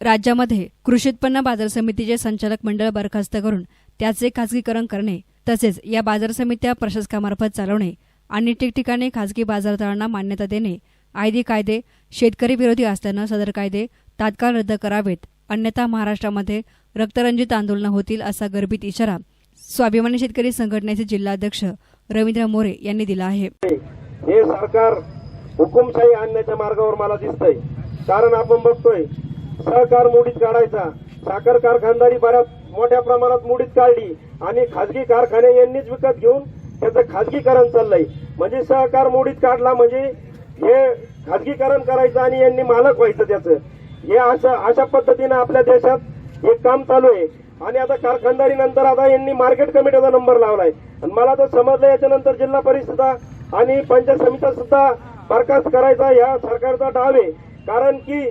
राज्यामध्ये कृषी उत्पन्न बाजार समितीचे संचालक मंडळ बरखास्त करून त्याचे खासगीकरण करणे तसेच या बाजार समित्या प्रशासकामार्फत चालवणे आणि ठिकठिकाणी खासगी बाजारतळांना मान्यता देणे आयदी कायदे शेतकरी विरोधी असल्यानं सदर कायदे तात्काळ रद्द करावेत. अन्यथा महाराष्ट्रामध्ये रक्तरंजित आंदोलनं होतील असा गर्भित इशारा स्वाभिमानी शेतकरी संघटनेचे जिल्हाध्यक्ष रवींद्र मोरे यांनी दिला आहे. हे सरकार हुकुमशाही आणण्याच्या मार्गावर मला दिसतंय. कारण आपण बघतोय सहकार मोडीत काढायचा. साखर कारखानदारी बऱ्याच मोठ्या प्रमाणात मोडीत काढली आणि खाजगी कारखाने यांनीच विकत घेऊन त्याचं खाजगीकरण चाललंय. म्हणजे सहकार मोडीत काढला म्हणजे हे खाजगीकरण करायचं आणि यांनी मालक व्हायचं त्याचं. हे असं अशा पद्धतीनं आपल्या देशात हे काम चालू आहे. आणि आता कारखानदारी नंतर आता यांनी मार्केट कमिटीचा नंबर लावलाय. आणि मला तर समजलं याच्यानंतर जिल्हा परिषद आणि पंचायत समित्या सुद्धा बरखास्त करायचा या सरकारचा डाव आहे. कारण की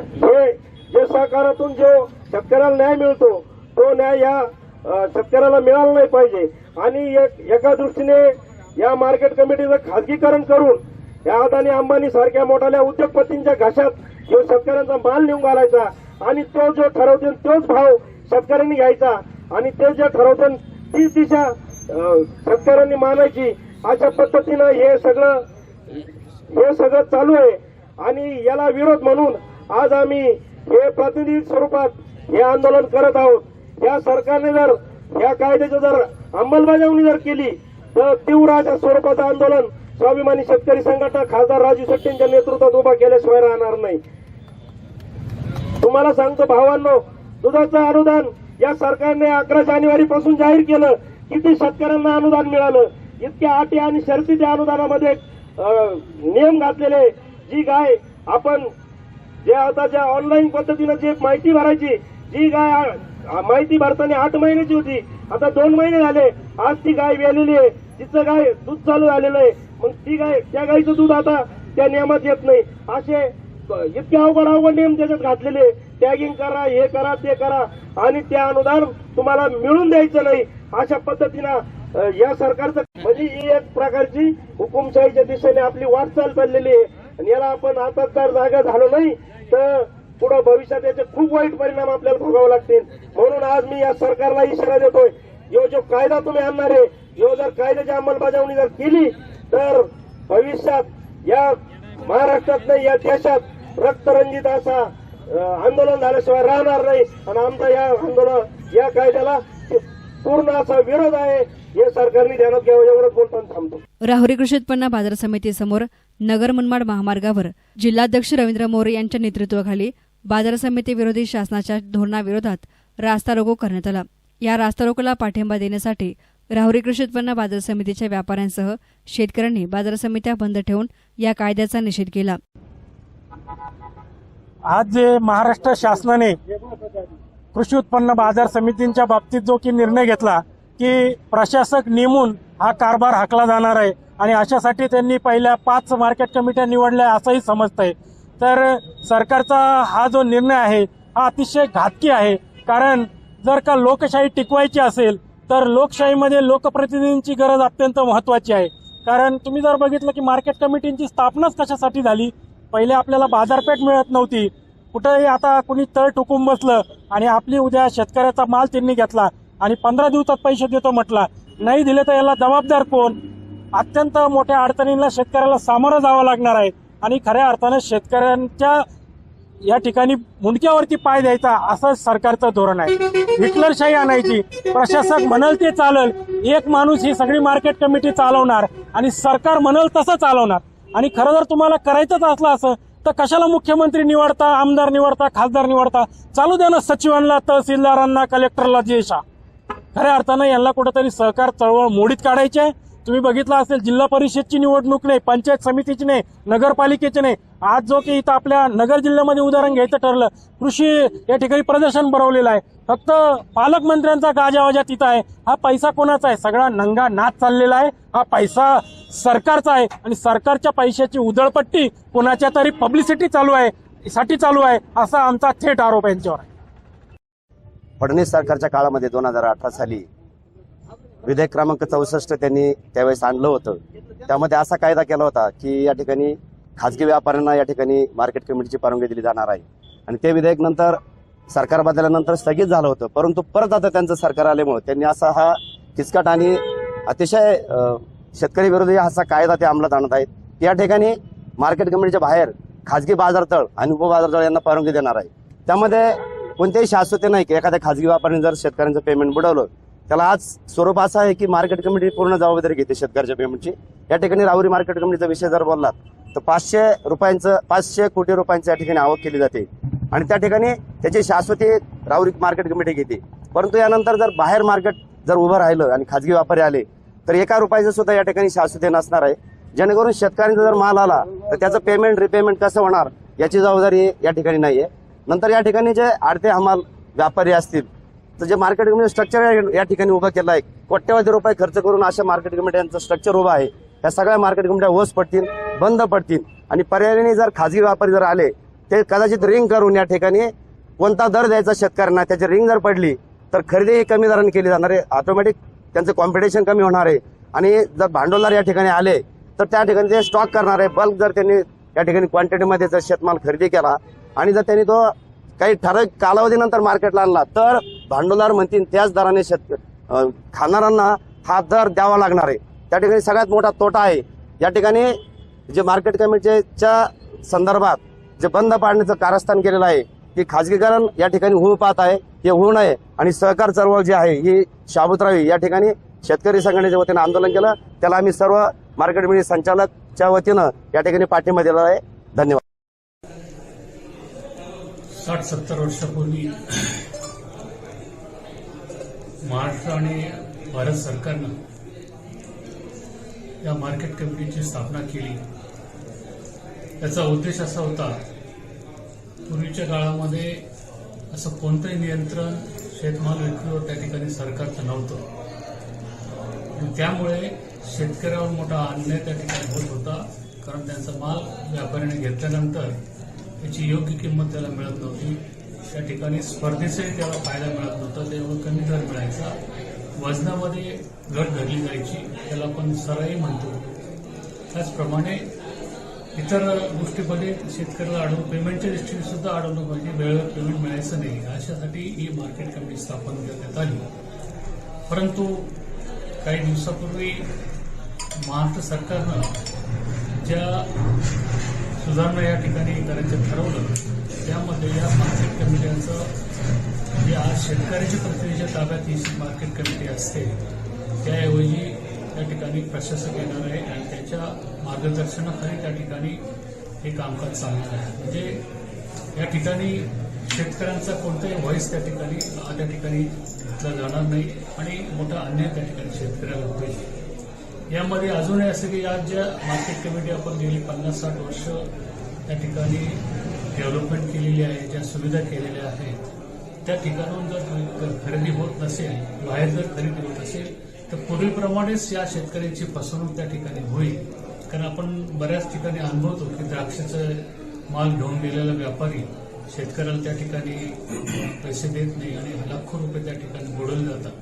हे जे सहकारातून जो शेतकऱ्याला न्याय मिळतो तो न्याय या शेतकऱ्याला मिळाला नाही पाहिजे. आणि एक एका दृष्टीने या मार्केट कमिटीचं खाजगीकरण करून या अदानी अंबानी सारख्या मोठ्या उद्योगपतींच्या घशात जो शेतकऱ्यांचा माल नेऊन घालायचा आणि तो जो ठरवतील तोच भाव शेतकऱ्यांनी घ्यायचा. आणि ते जे ठरवतील तीच दिशा शेतकऱ्यांनी मानायची. अशा पद्धतीनं हे सगळं हे सगळं चालू आहे. आणि याला विरोध म्हणून आज आम्ही हे प्रतिनिधी स्वरूपात हे आंदोलन करत आहोत. या सरकारने जर या कायद्याची जर अंमलबजावणी जर केली तर तीव्र अशा स्वरूपाचं आंदोलन स्वाभिमानी शेतकरी संघटना खासदार राजू शेट्टींच्या नेतृत्वात उभा केल्याशिवाय राहणार नाही. तुम्हाला सांगतो भावांनो दुधाचं अनुदान या सरकारने अकरा जानेवारी पासून जाहीर केलं किती शेतकऱ्यांना अनुदान मिळालं इतक्या अटी आणि शर्तीच्या अनुदानामध्ये नियम घातलेले जी गाय आपण जे आता ज्या ऑनलाईन पद्धतीनं जे माहिती भरायची जी गाय माहिती भरताना आठ महिन्याची होती आता दोन महिने झाले. आज ती गाय व्यालेली आहे. तिचं गाय दूध चालू झालेलं आहे. मग ती गाय त्या गायीचं दूध आता त्या नियमात येत नाही. असे इतके अवघड अवघड नियम त्याच्यात घातलेले टॅगिंग करा हे करा ते करा. आणि त्या अनुदान तुम्हाला मिळून द्यायचं नाही. अशा पद्धतीनं या सरकारचं म्हणजे ही एक प्रकारची हुकुमशाहीच्या दिशेने आपली वाटचाल चाललेली आहे. आणि याला आपण आता जर जागा झालो नाही तर पुढे भविष्यात याचे खूप वाईट परिणाम आपल्याला भोगावे लागतील. म्हणून आज मी या सरकारला इशारा देतोय यो जो कायदा तुम्ही आणणार आहे यो जर कायद्याची अंमलबजावणी जर केली तर भविष्यात या महाराष्ट्रात नाही या देशात रक्तरंजित असा आंदोलन झाल्याशिवाय राहणार नाही. आणि आमचा या आंदोलन या कायद्याला पूर्ण असा विरोध आहे हे सरकारने ध्यानात घ्यावं एवढंच बोलताना थांबतो. राहुरी कृषी उत्पन्न बाजार समितीसमोर नगर मनमाड महामार्गावर जिल्हाध्यक्ष रवींद्र मोरे यांच्या नेतृत्वाखाली बाजार समिती विरोधी शासनाच्या धोरणाविरोधात रास्ता रोको करण्यात आला. या रास्ता रोकोला पाठिंबा देण्यासाठी राहुरी कृषी उत्पन्न बाजार समितीच्या व्यापाऱ्यांसह शेतकऱ्यांनी बाजार समित्या बंद ठेवून या कायद्याचा निषेध केला. आज जे महाराष्ट्र शासनाने कृषी उत्पन्न बाजार समितींच्या बाबतीत जो की निर्णय घेतला की प्रशासक नेमून हा कारभार हाकला जाणार आहे आणि अशासाठी त्यांनी पहिल्या पाच मार्केट कमिट्या निवडल्या असंही समजतंय. तर सरकारचा हा जो निर्णय आहे हा अतिशय घातकी आहे. कारण जर का लोकशाही टिकवायची असेल तर लोकशाहीमध्ये लोकप्रतिनिधींची गरज अत्यंत महत्वाची आहे. कारण तुम्ही जर बघितलं की मार्केट कमिटींची स्थापनाच कशासाठी झाली? पहिले आपल्याला बाजारपेठ मिळत नव्हती. कुठंही आता कुणी तळ टुकून बसलं आणि आपली उद्या शेतकऱ्याचा माल त्यांनी घेतला आणि पंधरा दिवसात पैसे देतो म्हटला नाही दिले तर याला जबाबदार कोण? अत्यंत मोठ्या अडचणींना शेतकऱ्याला सामोरं जावं लागणार आहे आणि खऱ्या अर्थानं शेतकऱ्यांच्या या ठिकाणी मुंडक्यावरती पाय द्यायचा असं सरकारचं धोरण आहे. हिटलरशाही आणायची प्रशासक म्हणल ते चालल एक माणूस ही सगळी मार्केट कमिटी चालवणार आणि सरकार म्हणल तसं चालवणार. आणि खरं जर तुम्हाला करायचंच असलं असं तर कशाला मुख्यमंत्री निवडता आमदार निवडता खासदार निवडता? चालू द्या ना सचिवांना तहसीलदारांना कलेक्टरला देशा खऱ्या अर्थानं यांना कुठेतरी सहकार चळवळ मोडीत काढायची आहे. तुम्ही बघितलं असेल जिल्हा परिषदची निवडणूक नाही पंचायत समितीची नाही नगरपालिकेची नाही. आज जो की इथं आपल्या नगर जिल्ह्यामध्ये उदाहरण घ्यायचं ठरलं कृषी या ठिकाणी प्रदर्शन भरवलेलं आहे. फक्त पालकमंत्र्यांचा गाजावाजा तिथं आहे. हा पैसा कोणाचा आहे? सगळा नंगा नाच चाललेला आहे. हा पैसा सरकारचा आहे आणि सरकारच्या पैशाची उधळपट्टी कोणाच्या तरी पब्लिसिटी चालू आहे साठी चालू आहे असा आमचा थेट आरोप यांच्यावर. आहे फडणवीस सरकारच्या काळामध्ये दोन हजार अठरा साली विधेयक क्रमांक चौसष्ट त्यांनी त्यावेळेस आणलं होतं. त्यामध्ये असा कायदा केला होता की या ठिकाणी खाजगी व्यापाऱ्यांना या ठिकाणी मार्केट कमिटीची परवानगी दिली जाणार आहे. आणि ते विधेयक नंतर सरकार बदलल्यानंतर स्थगित झालं होतं. परंतु परत आता त्यांचं सरकार आल्यामुळे त्यांनी असा हा किचकट आणि अतिशय शेतकरी विरोधी असा कायदा ते अंमलात आणत आहेत. या ठिकाणी मार्केट कमिटीच्या बाहेर खाजगी बाजारतळ आणि उपबाजारतळ यांना परवानगी देणार आहे. त्यामध्ये कोणतेही शाश्वती नाही की एखाद्या खाजगी व्यापाऱ्याने जर शेतकऱ्यांचं पेमेंट बुडवलं त्याला आज स्वरूप असं आहे की मार्केट कमिटी पूर्ण जबाबदारी घेते शेतकऱ्याच्या पेमेंटची या ठिकाणी राहुरी मार्केट कमिटीचा विषय जर बोललात तर पाचशे रुपयांचं पाचशे कोटी रुपयांचं या ठिकाणी आवक केली जाते. आणि त्या ठिकाणी त्याची शाश्वती राहुरी मार्केट कमिटी घेते. परंतु यानंतर जर बाहेर मार्केट जर उभं राहिलं आणि खाजगी व्यापारी आले तर एका रुपयाचं सुद्धा या ठिकाणी शाश्वती नसणार आहे. जेणेकरून शेतकऱ्यांचा जर माल आला तर त्याचं पेमेंट रिपेमेंट कसं होणार याची जबाबदारी या ठिकाणी नाही आहे नंतर या ठिकाणी जे आडते हमाल व्यापारी असतील तर जे मार्केट कमिटी स्ट्रक्चर या ठिकाणी उभा केलं आहे कोट्यवधी रुपये खर्च करून अशा मार्केट कमिट्यांचं स्ट्रक्चर उभं आहे. या सगळ्या मार्केट कमिट्या वस पडतील बंद पडतील. आणि पर्यायाने जर खाजगी व्यापारी जर आले ते कदाचित रिंग करून या ठिकाणी कोणता दर द्यायचा शेतकऱ्यांना त्याची रिंग जर पडली तर खरेदी कमी दराने केली जाणार आहे. ऑटोमॅटिक त्यांचं कॉम्पिटिशन कमी होणार आहे. आणि जर भांडवलदार या ठिकाणी आले तर त्या ठिकाणी ते स्टॉक करणार आहे. बल्क जर त्यांनी या ठिकाणी क्वांटिटीमध्ये जर शेतमाल खरेदी केला आणि जर त्यांनी तो काही ठराविक कालावधीनंतर मार्केटला आणला तर भांडवलदार म्हणतील त्याच दराने शेत खाणाऱ्यांना हा दर द्यावा लागणार आहे. त्या ठिकाणी सगळ्यात मोठा तोटा आहे. या ठिकाणी जे मार्केट कमिटीच्या संदर्भात जे बंद पाडण्याचं कारस्थान केलेलं आहे की खाजगीकरण या ठिकाणी होऊ पाहत आहे हे होऊ नये आणि सहकार चळवळ जी आहे ही शाबूत राहावी. या ठिकाणी शेतकरी संघटनेच्या वतीनं आंदोलन केलं. त्याला आम्ही सर्व मार्केट कमिटी संचालकच्या वतीनं या ठिकाणी पाठिंबा दिला आहे. धन्यवाद. साठ सत्तर वर्षापूर्वी महाराष्ट्र आणि भारत सरकारनं या मार्केट कमिटीची स्थापना केली. त्याचा उद्देश असा होता पूर्वीच्या काळामध्ये असं कोणतंही नियंत्रण शेतमाल विक्रीवर त्या ठिकाणी सरकारचं नव्हतं. त्यामुळे शेतकऱ्यावर मोठा अन्याय त्या ठिकाणी होत होता कारण त्यांचा माल व्यापाऱ्याने घेतल्यानंतर त्याची योग्य किंमत त्याला मिळत नव्हती. त्या ठिकाणी स्पर्धेचाही त्याला फायदा मिळत नव्हता. त्यामुळे कमी दर मिळायचा. वजनामध्ये घट धरली जायची त्याला आपण सराई म्हणतो. त्याचप्रमाणे इतर गोष्टीमध्ये शेतकऱ्याला अडवून पेमेंटच्या दृष्टीने सुद्धा अडवणूक पाहिजे वेळेवर पेमेंट मिळायचं नाही. अशासाठी ही मार्केट कमिटी स्थापन करण्यात आली. परंतु काही दिवसापूर्वी महाराष्ट्र सरकारनं ज्या सुधारणा या ठिकाणी करायचं ठरवलं त्यामध्ये या मार्केट कमिट्यांचं जे आज शेतकऱ्याच्या प्रतिनिधीच्या ताब्यात ही मार्केट कमिटी असते त्याऐवजी त्या ठिकाणी प्रशासक येणार आहे आणि त्याच्या मार्गदर्शनाखाली त्या ठिकाणी हे कामकाज चालणार आहे. म्हणजे या ठिकाणी शेतकऱ्यांचा कोणताही व्हॉइस त्या ठिकाणी त्या ठिकाणी घेतला जाणार नाही आणि मोठा अन्याय त्या ठिकाणी शेतकऱ्याला होईल. यामध्ये अजूनही असं की आज ज्या मार्केट कमिटी आपण गेली पन्नास साठ वर्ष त्या ठिकाणी डेव्हलपमेंट केलेली आहे ज्या सुविधा केलेल्या आहेत त्या ठिकाणाहून जर खरेदी होत नसेल बाहेर जर खरेदी होत असेल तर पूर्वीप्रमाणेच या शेतकऱ्यांची फसवणूक त्या ठिकाणी होईल. कारण आपण बऱ्याच ठिकाणी अनुभवतो की द्राक्षाचं माल घेऊन गेलेला व्यापारी शेतकऱ्याला त्या ठिकाणी पैसे देत नाही आणि लाखो रुपये त्या ठिकाणी बुडवले जातात.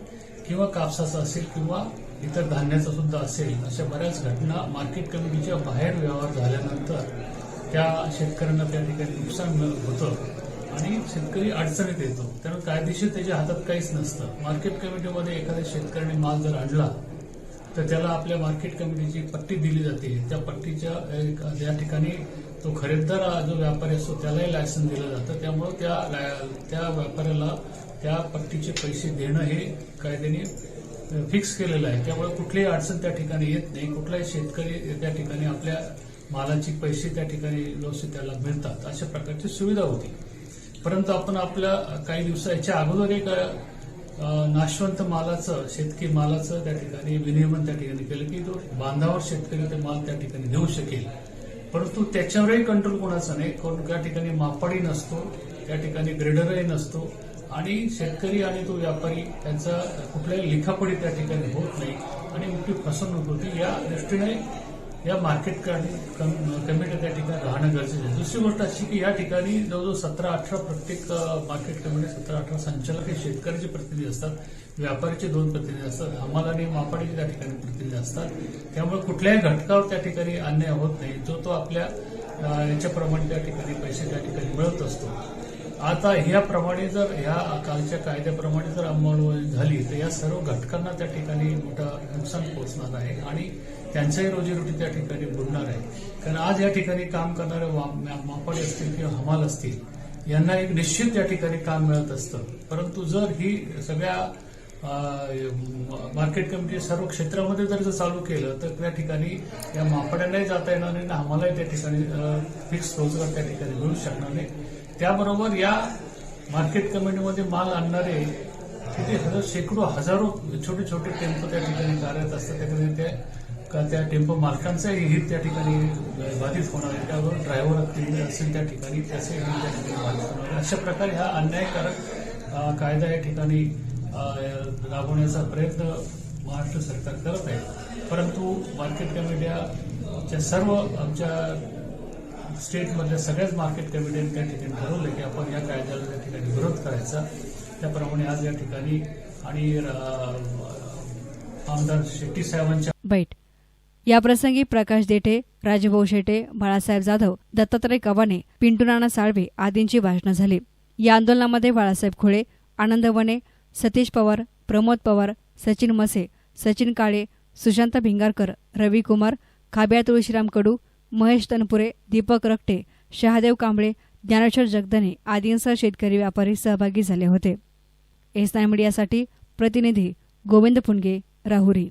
किंवा कापसाचा असेल किंवा इतर धान्याचा सुद्धा असेल अशा बऱ्याच घटना मार्केट कमिटीच्या बाहेर व्यवहार झाल्यानंतर त्या शेतकऱ्यांना त्या ठिकाणी नुकसान होतं आणि शेतकरी अडचणीत येतो. त्यामुळे कायदेशीर त्याच्या हातात काहीच नसतं. मार्केट कमिटीमध्ये एखाद्या शेतकऱ्याने माल जर आणला तर त्याला आपल्या मार्केट कमिटीची पट्टी दिली जाते. त्या पट्टीच्या ज्या ठिकाणी तो खरेदीदार जो व्यापारी असतो त्यालाही लायसन दिलं जातं. त्यामुळं त्या लाय- त्या व्यापाऱ्याला त्या पट्टीचे पैसे देणं हे कायद्याने फिक्स केलेलं आहे. त्यामुळे कुठलीही अडचण त्या ठिकाणी येत नाही. कुठलाही शेतकरी त्या ठिकाणी आपल्या मालाचे पैसे त्या ठिकाणी व्यवस्थित त्याला मिळतात अशा प्रकारची सुविधा होती. परंतु आपण आपल्या काही दिवसाच्या अगोदर एक नाशवंत मालाचं शेतकी मालाचं त्या ठिकाणी विनियमन त्या ठिकाणी केलं की तो बांधावर शेतकरी ते माल त्या ठिकाणी देऊ शकेल. परंतु त्याच्यावरही कंट्रोल कोणाचा नाही. कोण त्या ठिकाणी मापाडी नसतो त्या ठिकाणी ग्रेडरही नसतो आणि शेतकरी आणि तो व्यापारी त्यांचा कुठल्याही लिखापडी त्या ठिकाणी होत नाही आणि मोठी फसवणूक होती. या दृष्टीने या मार्केट कमिटी त्या ठिकाणी राहणं गरजेचं आहे. दुसरी गोष्ट अशी की या ठिकाणी जवळजवळ सतरा अठरा प्रत्येक मार्केट कमिटी सतरा अठरा संचालक हे शेतकऱ्याचे प्रतिनिधी असतात. व्यापाऱ्याचे दोन प्रतिनिधी असतात. हमाल आणि मापाडीचे त्या ठिकाणी प्रतिनिधी असतात. त्यामुळे कुठल्याही घटकावर त्या ठिकाणी अन्याय होत नाही. जो तो आपल्या याच्याप्रमाणे त्या ठिकाणी पैसे त्या ठिकाणी मिळत असतो. आता ह्याप्रमाणे जर ह्या कालच्या कायद्याप्रमाणे जर अंमलबजावणी झाली तर या सर्व घटकांना त्या ठिकाणी मोठं नुकसान पोहोचणार आहे. आणि त्यांच्याही रोजीरोटी त्या ठिकाणी बुडणार आहे. कारण आज या ठिकाणी काम करणारे वा- मा- असतील किंवा हमाल असतील यांना एक निश्चित त्या ठिकाणी काम मिळत असतं. परंतु जर ही सगळ्या मार्केट कमिटी सर्व क्षेत्रामध्ये जर जर चालू केलं तर त्या ठिकाणी या मापड्यांनाही जाता येणार नाही आणि आम्हालाही त्या ठिकाणी फिक्स रोजगार त्या ठिकाणी मिळू शकणार नाही. त्याबरोबर या मार्केट कमिटीमध्ये माल आणणारे किती हजार शेकडो हजारो छोटे छोटे टेम्पो त्या ठिकाणी कार्यरत असतात. त्या ठिकाणी ते का त्या टेम्पो मालकांचाही हित त्या ठिकाणी बाधित होणार आहे. त्यावर ड्रायव्हर क्लिनिक असेल त्या ठिकाणी त्याचे हित त्या ठिकाणी बाधित होणार आहे. अशा प्रकारे हा अन्यायकारक कायदा या ठिकाणी राबवण्याचा प्रयत्न महाराष्ट्र सरकार करत आहे. परंतु मार्केट कमिट्याच्या सर्व आमच्या स्टेटमधल्या सगळ्याच मार्केट कमिट्यांनी त्या ठिकाणी ठरवलं की आपण या कायद्याला त्या ठिकाणी विरोध करायचा. त्याप्रमाणे आज या ठिकाणी आणि आमदार शेट्टी साहेबांच्या बैठ. याप्रसंगी प्रकाश देठे राजभाऊ शेटे बाळासाहेब जाधव दत्तात्रय कवाने पिंटू नाना साळवे आदींची भाषणं झाली. या आंदोलनामध्ये बाळासाहेब खोळे आनंद वने सतीश पवार प्रमोद पवार सचिन मसे सचिन काळे सुशांत भिंगारकर रवी कुमार खाब्या तुळशीराम कडू महेश तनपुरे दीपक रक्टे शहादेव कांबळे ज्ञानेश्वर जगदने आदींसह शेतकरी व्यापारी सहभागी झाले होते. एस नाईन मीडियासाठी प्रतिनिधी गोविंद फुंडगे राहुरी.